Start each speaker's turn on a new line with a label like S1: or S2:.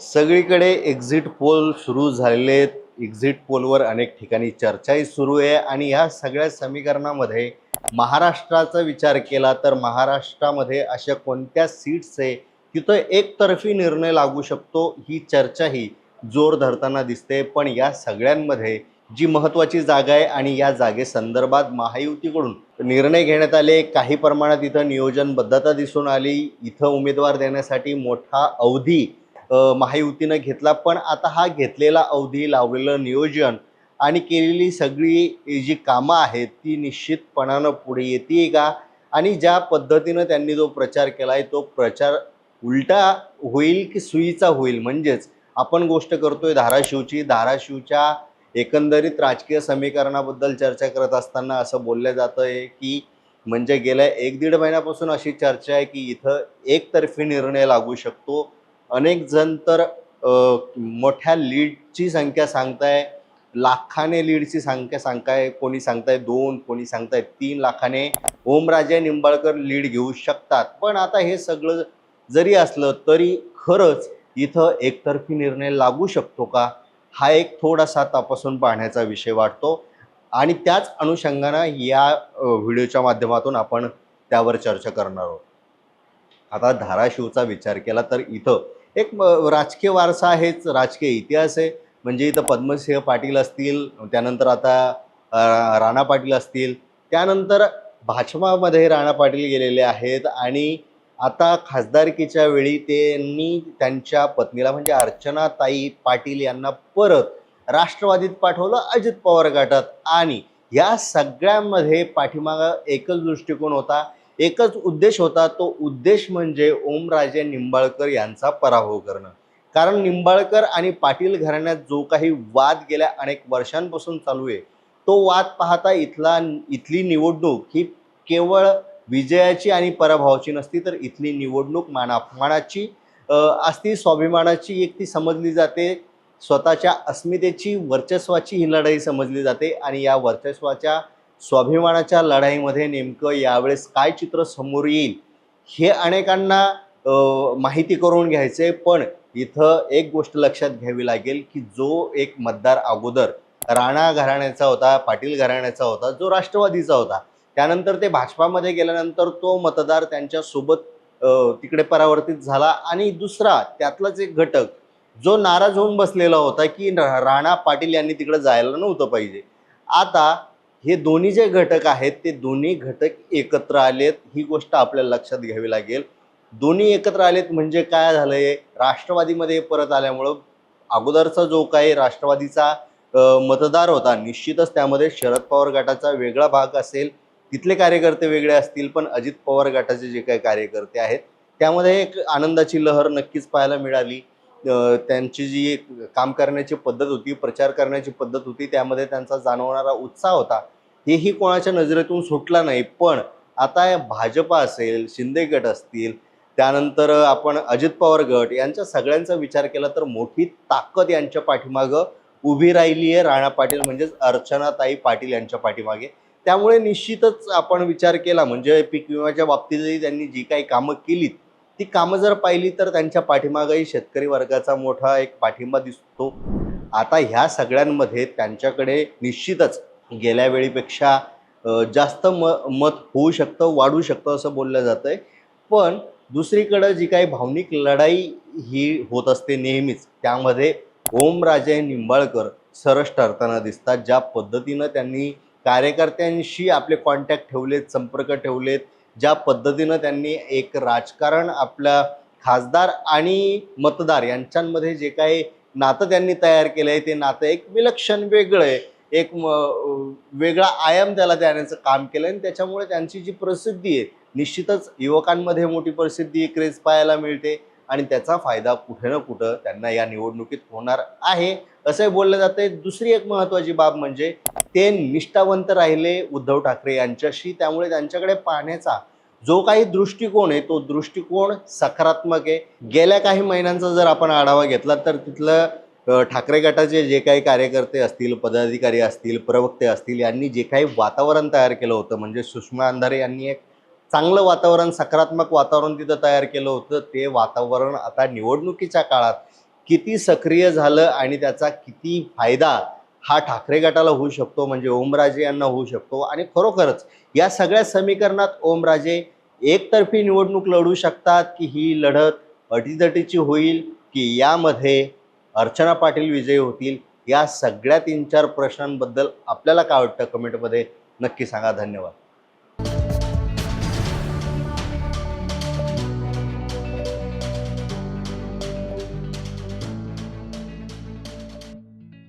S1: सगळीकडे exit poll सुरू झालेले आहेत. एक्झिट पोलवर अनेक ठिकाणी चर्चाही सुरू आहे आणि ह्या सगळ्या समीकरणामध्ये महाराष्ट्राचा विचार केला तर महाराष्ट्रामध्ये अशा कोणत्या सीट्स आहे तिथं एकतर्फी निर्णय लागू शकतो ही चर्चाही जोर धरताना दिसते. पण या सगळ्यांमध्ये जी महत्त्वाची जागा आहे आणि या जागेसंदर्भात महायुतीकडून निर्णय घेण्यात आले. काही प्रमाणात इथं नियोजनबद्धता दिसून आली. इथं उमेदवार देण्यासाठी मोठा अवधी महायुतीनं घेतला पण आता हा घेतलेला अवधी लावलेलं नियोजन आणि केलेली सगळी जी कामं आहेत ती निश्चितपणानं पुढे येते का? आणि ज्या पद्धतीनं त्यांनी जो प्रचार केला आहे तो प्रचार उलटा होईल की सुईचा होईल? म्हणजेच आपण गोष्ट करतोय धाराशिवची धाराशिवच्या एकंदरीत राजकीय समीकरणाबद्दल चर्चा करत असताना असं बोललं जातं आहे की म्हणजे गेल्या एक दीड महिन्यापासून अशी चर्चा आहे की इथं एकतर्फी निर्णय लागू शकतो. अनेक जण तर मोठ्या लीडची संख्या सांगताय लाखाने लीडची संख्या सांगताय कोणी सांगताय दोन कोणी सांगताय तीन लाखाने ओमराजे निंबाळकर लीड घेऊ शकतात. पण आता हे सगळं जरी असलं तरी खरंच इथं एकतर्फी निर्णय लागू शकतो का? हा एक थोडासा तपासून पाहण्याचा विषय वाटतो. आणि त्याच अनुषंगानं या व्हिडिओच्या माध्यमातून आपण त्यावर चर्चा करणार आहोत. आता धाराशिवचा विचार केला तर इथं एक राजकीय वारसा आहेच राजकीय इतिहास आहे. म्हणजे इथं पद्मसिंह पाटील असतील त्यानंतर आता राणा पाटील असतील. त्यानंतर भाजपामध्ये राणा पाटील गेलेले आहेत आणि आता खासदारकीच्या वेळी त्यांनी त्यांच्या पत्नीला म्हणजे अर्चनाताई पाटील यांना परत राष्ट्रवादीत पाठवलं अजित पवार गटात. आणि या सगळ्यांमध्ये पाठीमागा एकच दृष्टिकोन होता एकच उद्देश होता तो उद्देश म्हणजे ओमराजे निंबाळकर यांचा पराभव करणं. कारण निंबाळकर आणि पाटील घराण्यात जो काही वाद गेल्या अनेक वर्षांपासून चालू आहे तो वाद पाहता इथला इथली निवडणूक ही केवळ विजयाची आणि पराभवाची नसती तर इथली निवडणूक मानापमानाची अ, असती स्वाभिमानाची एक ती समजली जाते. स्वतःच्या अस्मितेची वर्चस्वाची ही लढाई समजली जाते आणि या वर्चस्वाच्या स्वाभिमानाच्या लढाईमध्ये नेमकं यावेळेस काय चित्र समोर येईल हे अनेकांना माहिती करून घ्यायचे. पण इथं एक गोष्ट लक्षात घ्यावी लागेल की जो एक मतदार अगोदर राणा घराण्याचा होता पाटील घराण्याचा होता जो राष्ट्रवादीचा होता त्यानंतर ते भाजपामध्ये गेल्यानंतर तो मतदार त्यांच्यासोबत तिकडे परावर्तित झाला. आणि दुसरा त्यातलाच एक घटक जो नाराज होऊन बसलेला होता की रा- राणा पाटील यांनी तिकडे जायला नव्हतं पाहिजे. आता हे दोन्ही जे घटक आहेत ते दोन्ही घटक एकत्र आलेत ही गोष्ट आपल्याला लक्षात घ्यावी लागेल. दोन्ही एकत्र आलेत म्हणजे काय झालं आहे राष्ट्रवादीमध्ये परत आल्यामुळं अगोदरचा जो काही राष्ट्रवादीचा मतदार होता निश्चितच त्यामध्ये शरद पवार गटाचा वेगळा भाग असेल. तिथले कार्यकर्ते वेगळे असतील पण अजित पवार गटाचे जे काही कार्यकर्ते आहेत त्यामध्ये एक आनंदाची लहर नक्कीच पाहायला मिळाली. त्यांची जी एक काम करण्याची पद्धत होती प्रचार करण्याची पद्धत होती त्यामध्ये त्यांचा जाणवणारा उत्साह होता. हेही कोणाच्या नजरेतून सुटला नाही. पण आता भाजपा असेल शिंदे गट असतील त्यानंतर आपण अजित पवार गट यांच्या सगळ्यांचा विचार केला तर मोठी ताकद यांच्या पाठीमागं उभी राहिली आहे राणा पाटील म्हणजेच अर्चनाताई पाटील यांच्या पाठीमागे. त्यामुळे निश्चितच आपण विचार केला म्हणजे पीक विम्याच्या बाबतीतही त्यांनी जी काही कामं केलीत ती कामं जर पाहिली तर त्यांच्या पाठीमागही शेतकरी वर्गाचा मोठा एक पाठिंबा दिसतो. आता ह्या सगळ्यांमध्ये त्यांच्याकडे निश्चितच गेल्या वेळीपेक्षा जास्त म मत होऊ शकतं वाढू शकतं असं बोललं जातं आहे पण दुसरीकडं जी काही भावनिक लढाई ही होत असते नेहमीच त्यामध्ये ओमराजे निंबाळकर सरस ठरताना दिसतात ज्या पद्धतीनं त्यांनी कार्यकर्त्यांशी आपले कॉन्टॅक्ट ठेवलेत संपर्क ठेवलेत ज्या पद्धतीनं त्यांनी एक राजकारण आपल्या खासदार आणि मतदार यांच्यामध्ये जे काही नातं त्यांनी तयार केलं आहे ते नातं एक विलक्षण वेगळं आहे. एक वेगळा आयाम त्याला देण्याचं काम केलं आणि त्याच्यामुळे त्यांची जी प्रसिद्धी आहे निश्चितच युवकांमध्ये मोठी प्रसिद्धी क्रेज पाहायला मिळते आणि त्याचा फायदा कुठे ना कुठं त्यांना या निवडणुकीत होणार आहे. असंही बोललं जातंय. दुसरी एक महत्त्वाची बाब म्हणजे ते निष्ठावंत राहिले उद्धव ठाकरे यांच्याशी. त्यामुळे त्यांच्याकडे पाहण्याचा जो काही दृष्टिकोन आहे तो दृष्टिकोन सकारात्मक आहे. गेल्या काही महिन्यांचा जर आपण आढावा घेतला तर तिथलं ठाकरे गटाचे जे काही कार्यकर्ते असतील पदाधिकारी असतील प्रवक्ते असतील यांनी जे काही वातावरण तयार केलं होतं म्हणजे सुषमा अंधारे यांनी एक चांगलं वातावरण सकारात्मक वातावरण तिथं तयार केलं होतं. ते वातावरण आता निवडणुकीच्या काळात किती सक्रिय झालं आणि त्याचा किती फायदा हा ठाकरे गटाला होऊ शकतो म्हणजे ओमराजे यांना होऊ शकतो आणि खरोखरच या सगळ्या समीकरणात ओमराजे एकतर्फी निवडणूक लढू शकतात की ही लढत अटीतटीची होईल की यामध्ये अर्चना पाटील विजयी होतील? या सगळ्या तीन चार प्रश्नांबद्दल आपल्याला काय वाटतं कमेंटमध्ये नक्की सांगा. धन्यवाद.